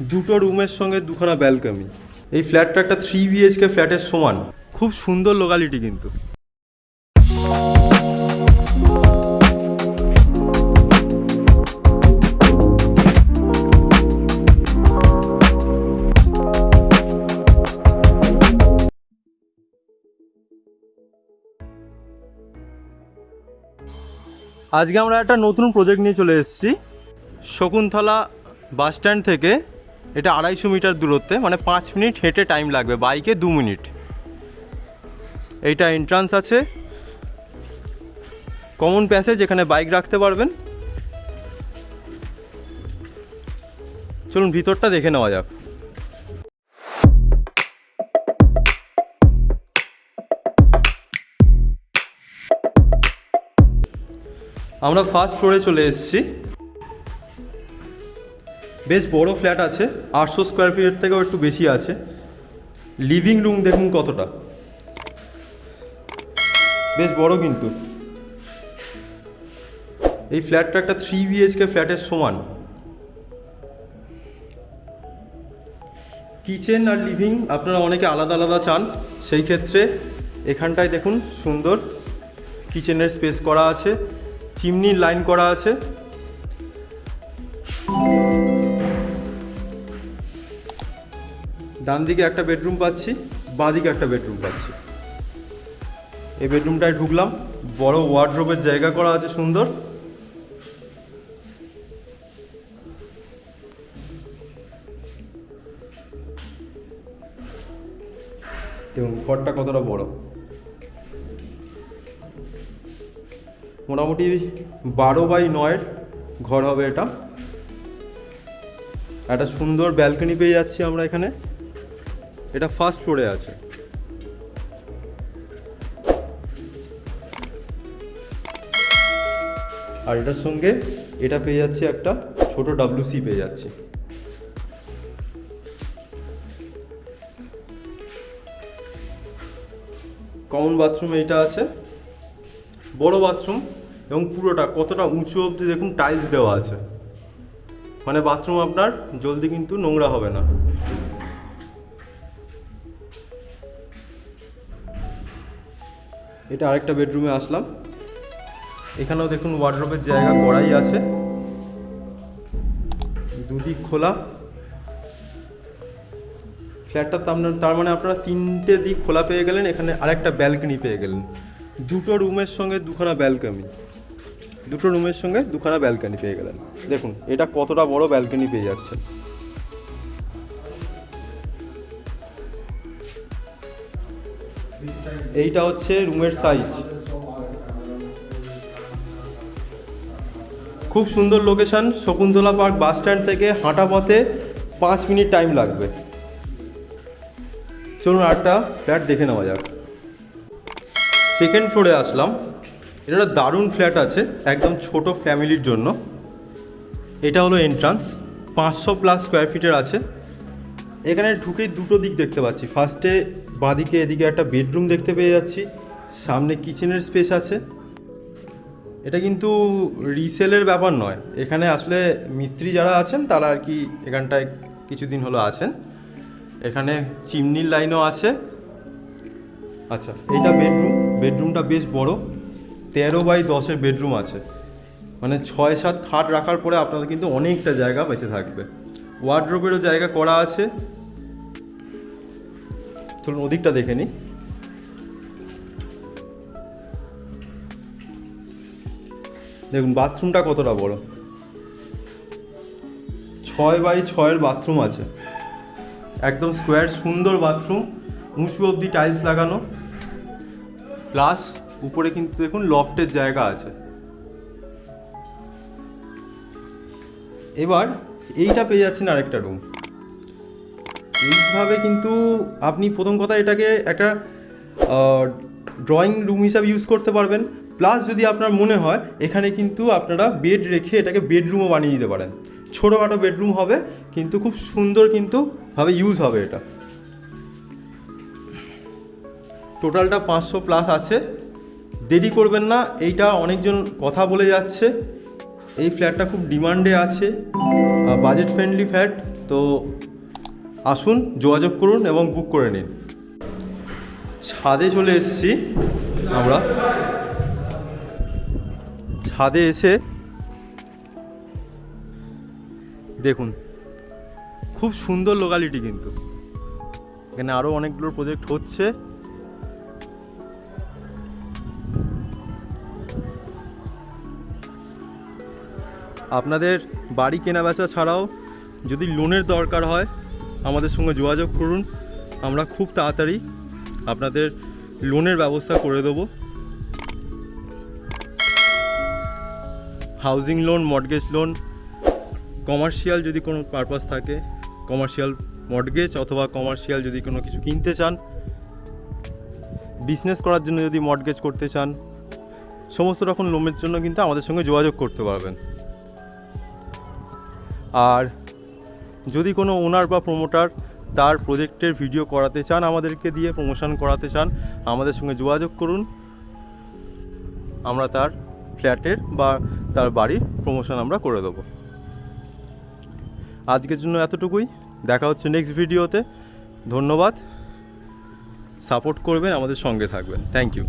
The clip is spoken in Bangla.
দুটো রুমের সঙ্গে দুখানা ব্যালকনি এই ফ্ল্যাটটা একটা থ্রি বিএইচকে ফ্ল্যাটের সমান। খুব সুন্দর লোকালিটি কিন্তু। আজকে আমরা একটা নতুন প্রজেক্ট নিয়ে চলে এসেছি। শকুন্তলা বাস স্ট্যান্ড থেকে এটা আড়াইশো মিটার দূরত্বে মানে পাঁচ মিনিট হেঁটে টাইম লাগবে, বাইকে দু মিনিট। এইটা এন্ট্রান্স আছে। কমন প্যাসেজ এখানে বাইক রাখতে পারবেন। চলুন, ভিতরটা দেখে নেওয়া যাক। আমরা ফার্স্ট ফ্লোরে চলে এসেছি। বেশ বড় ফ্ল্যাট আছে, আটশো স্কোয়ার ফিটের থেকেও একটু বেশি আছে। লিভিং রুম দেখুন কতটা। বেশ বড় কিন্তু। এই ফ্ল্যাটটা একটা থ্রি বিএইচকে ফ্ল্যাটের সমান। কিচেন আর লিভিং আপনারা অনেকে আলাদা আলাদা চান, সেই ক্ষেত্রে এখানটায় দেখুন সুন্দর কিচেনের স্পেস করা আছে চিমনির লাইন করা আছে। ডান দিকে একটা বেডরুম পাচ্ছি বাঁ দিকে একটা বেডরুম পাচ্ছি। এই বেডরুমটায় ঢুকলাম, বড় ওয়ার্ড্রোবের জায়গা করা আছে সুন্দর। এবং ঘরটা কতটা বড়? মোটামুটি বারো বাই নয়ের ঘর হবে এটা। একটা সুন্দর ব্যালকনি পেয়ে যাচ্ছি আমরা এখানে। এটা ফার্স্ট ফ্লোরে আছে। আর এটার সঙ্গে এটা পেয়ে যাচ্ছে একটা ছোট ডাব্লিউসি পেয়ে যাচ্ছে। কমন বাথরুম এইটা আছে। বড় বাথরুম এবং পুরোটা কতটা উঁচু অবধি দেখুন টাইলস দেওয়া আছে। মানে বাথরুম আপনার জলদি কিন্তু নোংরা হবে না। এটা আরেকটা বেডরুমে আসলাম। এখানেও দেখুন ওয়ার্ড্রপের জায়গা করাই আছে। দুদিক খোলা। ফ্ল্যাটটা মানে- তার মানে আপনারা তিনটে দিক খোলা পেয়ে গেলেন, এখানে আরেকটা ব্যালকনি পেয়ে গেলেন। দুটো রুমের সঙ্গে দুখানা ব্যালকনি দুটো রুমের সঙ্গে দুখানা ব্যালকনি পেয়ে গেলেন। দেখুন, এটা কতটা বড় ব্যালকনি পেয়ে যাচ্ছে। এইটা হচ্ছে রুমের সাইজ খুব সুন্দর location Shakuntala park bus stand থেকে হাঁটা পথে পাঁচ মিনিট টাইম লাগবে। চলুন আরেকটা ফ্ল্যাট দেখে নেওয়া যাক। সেকেন্ড ফ্লোরে আসলাম। এটা একটা দারুণ ফ্ল্যাট আছে, একদম ছোট ফ্যামিলির জন্য। এটা হলো এন্ট্রান্স পাঁচশো প্লাস স্কোয়ার ফিটের আছে। এখানে ঢুকেই দুটো দিক দেখতে পাচ্ছি। ফার্স্টে বাঁদিকে এদিকে একটা বেডরুম দেখতে পেয়ে যাচ্ছি। সামনে কিচেনের স্পেস আছে। এটা কিন্তু রিসেলের ব্যাপার নয়। এখানে আসলে মিস্ত্রি যারা আছেন, তারা আর কি এখানটায় কিছুদিন হলো আছেন। এখানে চিমনির লাইনও আছে। আচ্ছা এইটা বেডরুম। বেডরুমটা বেশ বড়। তেরো বাই দশের বেডরুম আছে। মানে ছয় সাত খাট রাখার পরে আপনাদের কিন্তু অনেকটা জায়গা বেঁচে থাকবে। ওয়ার্ড্রোবেরও জায়গা করা আছে। চলুন ওদিকটা দেখে নিই। দেখুন, বাথরুমটা কতটা বড়? ছয় বাই ছয়ের বাথরুম আছে। একদম স্কোয়ার, সুন্দর বাথরুম, উঁচু অবধি টাইলস লাগানো। প্লাস উপরে কিন্তু দেখুন, লফটের জায়গা আছে। এবার এইটা পেয়ে যাচ্ছেন আরেকটা রুম। এইভাবে কিন্তু আপনি প্রথম কথা এটাকে একটা ড্রয়িং রুম হিসাবে ইউজ করতে পারবেন। প্লাস যদি আপনার মনে হয়, এখানে কিন্তু আপনারা বেড রেখে এটাকে বেডরুমও বানিয়ে দিতে পারেন। ছোটোখাটো বেডরুম হবে, কিন্তু খুব সুন্দর কিন্তু ভাবে ইউজ হবে এটা। টোটালটা পাঁচশো প্লাস আছে। দেরি করবেন না, এইটা অনেকজন কথা বলে যাচ্ছে। এই ফ্ল্যাটটা খুব ডিমান্ডে আছে। বাজেট ফ্রেন্ডলি ফ্ল্যাট তো আসুন, যোগাযোগ করুন এবং বুক করে নিন। ছাদে চলে এসেছি আমরা। ছাদে এসে দেখুন, খুব সুন্দর লোকালিটি কিন্তু। এখানে আরও অনেকগুলো প্রজেক্ট হচ্ছে। আপনাদের বাড়ি কেনা বেচা ছাড়াও যদি লোনের দরকার হয় আমাদের সঙ্গে যোগাযোগ করুন। আমরা খুব তাড়াতাড়ি আপনাদের লোনের ব্যবস্থা করে দেবো। Housing loan, mortgage loan, commercial যদি কোনো পারপাস থাকে, কমার্শিয়াল মর্টগেজ অথবা কমার্শিয়াল যদি কোনো কিছু কিনতে চান, বিজনেস করার জন্য যদি মর্টগেজ করতে চান, সমস্ত রকম লোনের জন্য কিন্তু আমাদের সঙ্গে যোগাযোগ করতে পারবেন। আর যদি কোনো ওনার বা প্রমোটার তার প্রজেক্টের ভিডিও করাতে চান আমাদেরকে দিয়ে প্রমোশন করাতে চান, আমাদের সঙ্গে যোগাযোগ করুন। আমরা তার ফ্ল্যাটের বা তার বাড়ির প্রমোশন আমরা করে দেবো। আজকের জন্য এতটুকুই। দেখা হচ্ছে নেক্সট ভিডিওতে ধন্যবাদ। সাপোর্ট করবেন আমাদের সঙ্গে থাকবেন। Thank you